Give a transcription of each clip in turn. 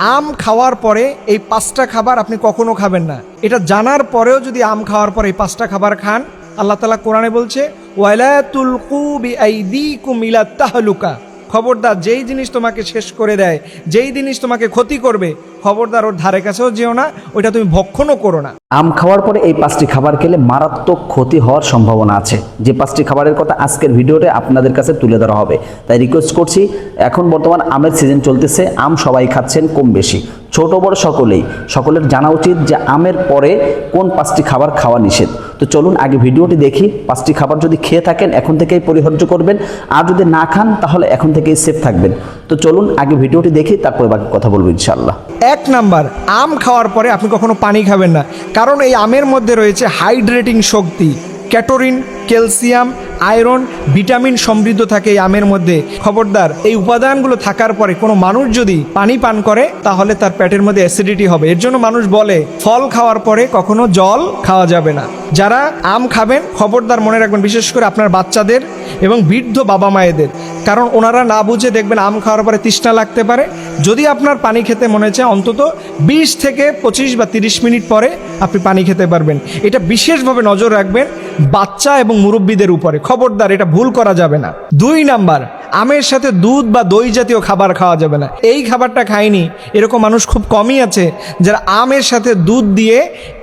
আম খাওয়ার পরে এই পাঁচটা খাবার আপনি কখনো খাবেন না। এটা জানার পরেও যদি আম খাওয়ার পরে এই পাঁচটা খাবার খান, আল্লাহ তালা কোরআনে বলছে ওয়ালাতুল কুবি আইদিকুম কুমিলা তাহলুকা। খবরদার, যেই জিনিস তোমাকে শেষ করে দেয়, যেই জিনিস তোমাকে ক্ষতি করবে, খবরদার ওর ধারে কাছেও যেও না, ওইটা তুমি ভক্ষণও করো না। আম খাওয়ার পরে এই পাঁচটি খাবার খেলে মারাত্মক ক্ষতি হওয়ার সম্ভাবনা আছে। যে পাঁচটি খাবারের কথা আজকের ভিডিওতে আপনাদের কাছে তুলে ধরা হবে। তাই রিকোয়েস্ট করছি, এখন বর্তমান আমের সিজন চলতেছে, আম সবাই খাচ্ছেন কম বেশি। ছোট বড় সকলেই, সকলের জানা উচিত যে আমের পরে কোন পাঁচটি খাবার খাওয়া নিষেধ। তো চলুন আগে ভিডিওটি দেখি, পাঁচটি খাবার যদি খেয়ে থাকেন, এখন থেকেই পরিহার্য করবেন, আর যদি না খান, তাহলে এখন থেকেই সেফ থাকবেন। তো চলুন আগে ভিডিওটি দেখি, তারপরে বাকি কথা বলব ইনশাল্লাহ এক নাম্বার, আম খাওয়ার পরে আপনি কখনো পানি খাবেন না, কারণ এই আমের মধ্যে রয়েছে হাইড্রেটিং শক্তি। ক্যাটোরিন, ক্যালসিয়াম, আয়রন, ভিটামিন সমৃদ্ধ থাকে এই আমের মধ্যে। খবরদার, এই উপাদানগুলো থাকার পরে কোনো মানুষ যদি পানি পান করে, তাহলে তার পেটের মধ্যে অ্যাসিডিটি হবে। এর জন্য মানুষ বলে, ফল খাওয়ার পরে কখনো জল খাওয়া যাবে না। যারা আম খাবেন, খবরদার মনে রাখবেন, বিশেষ করে আপনার বাচ্চাদের এবং বৃদ্ধ বাবা মায়েদের কারণ ওনারা না বুঝে দেখবেন আম খাওয়ার পরে তৃষ্ণা লাগতে পারে যদি আপনার পানি খেতে মনে হচ্ছে অন্তত বিশ থেকে পঁচিশ বা তিরিশ মিনিট পরে আপনি পানি খেতে পারবেন। এটা বিশেষভাবে নজর রাখবেন বাচ্চা এবং মুরব্বীদের উপরে। খবরদার, এটা ভুল করা যাবে না। দুই নাম্বার আমের সাথে দুধ বা দই জাতীয় খাবার খাওয়া যাবে না। এই খাবারটা খায়নি এরকম মানুষ খুব কমই আছে যারা আমের সাথে দুধ দিয়ে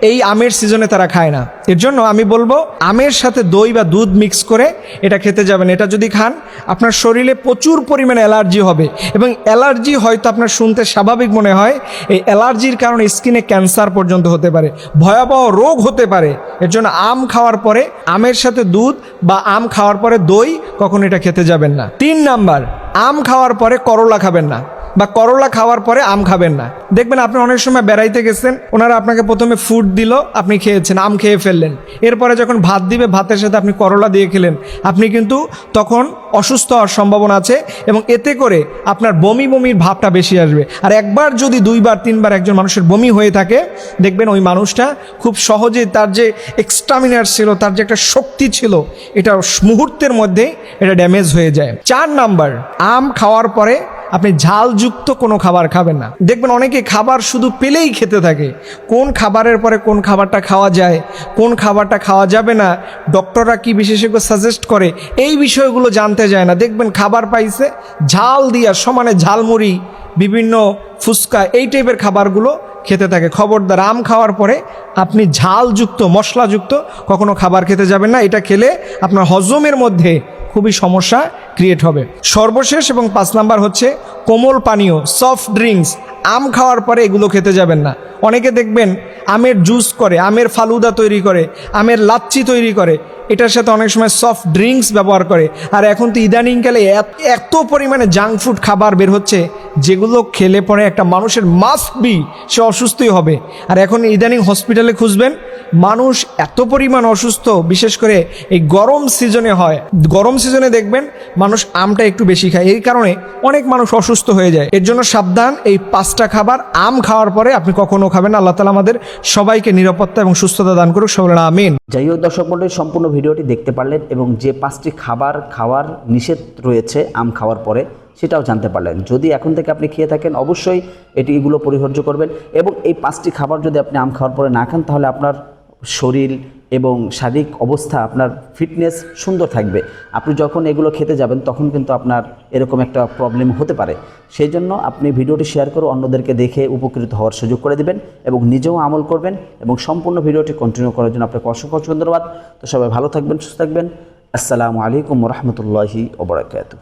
এই আমের সিজনে তারা খায় না। এর জন্য আমি বলব, আমের সাথে দই বা দুধ মিক্স করে এটা খেতে যাবেন। এটা যদি খান, আপনার শরীরে প্রচুর পরিমাণে অ্যালার্জি হবে এবং অ্যালার্জি হয়তো আপনার শুনতে স্বাভাবিক মনে হয়। এই অ্যালার্জির কারণে স্কিনে ক্যান্সার পর্যন্ত হতে পারে, ভয়াবহ রোগ হতে পারে। এর জন্য আম খাওয়ার পরে, আমের সাথে দুধ বা আম খাওয়ার পরে দই কখন এটা খেতে যাবেন না। তিন নাম্বার আম খাওয়ার পরে করলা খাবেন না। বা করলা খাওয়ার পরে আম খাবেন না। দেখবেন আপনি অনেক সময় বেড়াইতে গেছেন, ওনারা আপনাকে প্রথমে ফুড দিল, আপনি খেয়েছেন, আম খেয়ে ফেললেন। এরপরে যখন ভাত দিবে, ভাতের সাথে আপনি করলা দিয়ে খেলেন, আপনি কিন্তু তখন অসুস্থ হওয়ার সম্ভাবনা আছে এবং এতে করে আপনার বমি বমির ভাবটা বেশি আসবে। আর একবার যদি দুইবার, তিনবার একজন মানুষের বমি হয়ে থাকে, দেখবেন ওই মানুষটা খুব সহজে তার যে এক্সট্রামিনার ছিল, তার যে একটা শক্তি ছিল, এটা মুহূর্তের মধ্যে এটা ড্যামেজ হয়ে যায়। চার নাম্বার, আম খাওয়ার পরে আপনি ঝালযুক্ত কোনো খাবার খাবেন না। দেখবেন অনেকে খাবার শুধু পেলেই খেতে থাকে। কোন খাবারের পরে কোন খাবারটা খাওয়া যায়, কোন খাবারটা খাওয়া যাবে না, ডক্টররা কি বিশেষজ্ঞ সাজেস্ট করে, এই বিষয়গুলো জানতে যায় না। দেখবেন খাবার পাইছে, ঝাল দিয়া সমানে ঝালমুড়ি, বিভিন্ন ফুচকা, এই টাইপের খাবারগুলো খেতে থাকে। খবরদার আম খাওয়ার পরে আপনি ঝালযুক্ত, মশলাযুক্ত কখনো খাবার খেতে যাবেন না। এটা খেলে আপনার হজমের মধ্যে খুবই সমস্যা ক্রিয়েট হবে। সর্বশেষ এবং পাঁচ নাম্বার হচ্ছে কোমল পানীয় সফট ড্রিঙ্কস আম খাওয়ার পরে এগুলো খেতে যাবেন না। অনেকে দেখবেন আমের জুস করে, আমের ফালুদা তৈরি করে, আমের লাচ্ছি তৈরি করে, এটার সাথে অনেক সময় সফট ড্রিঙ্কস ব্যবহার করে। আর এখন তো ইদানিংকালে এত- পরিমাণে জাঙ্ক ফুড খাবার বের হচ্ছে, যেগুলো খেলে পরে একটা মানুষের মাস্ট বি সে অসুস্থই হবে। আর এখন ইদানিং হসপিটালে খুঁজবেন, মানুষ এত পরিমাণ অসুস্থ, বিশেষ করে এই গরম সিজনে হয়। গরম সিজনে দেখবেন, মানুষ আমটা একটু বেশি খায়। এই কারণে অনেক মানুষ অসুস্থ হয়ে যায়। এর জন্য সাবধান, এই পাঁচটা খাবার আম খাওয়ার পরে আপনি কখনো খাবেন। আল্লাহ তালা আমাদের সবাইকে নিরাপত্তা এবং সুস্থতা দান করুক, সবাই আমিন। যাই হোক দর্শক মণ্ডলী, সম্পূর্ণ ভিডিওটি দেখতে পারলেন এবং যে পাঁচটি খাবার খাওয়ার নিষেধ রয়েছে আম খাওয়ার পরে, সেটাও জানতে পারলেন। যদি এখন থেকে আপনি খেয়ে থাকেন, অবশ্যই এটি এগুলো পরিহার্য করবেন এবং এই পাঁচটি খাবার যদি আপনি আম খাওয়ার পরে না খান, তাহলে আপনার শরীর এবং শারীরিক অবস্থা, আপনার ফিটনেস সুন্দর থাকবে। আপনি যখন এগুলো খেতে যাবেন, তখন কিন্তু আপনার এরকম একটা প্রবলেম হতে পারে। সেই জন্য আপনি ভিডিওটি শেয়ার করে অন্যদেরকে দেখে উপকৃত হওয়ার সুযোগ করে দেবেন এবং নিজেও আমল করবেন এবং সম্পূর্ণ ভিডিওটি কন্টিনিউ করার জন্য আপনাকে অসংখ্য ধন্যবাদ। তো সবাই ভালো থাকবেন, সুস্থ থাকবেন। আসসালামু আলাইকুম রহমতুল্লাহি ওবরাকাতু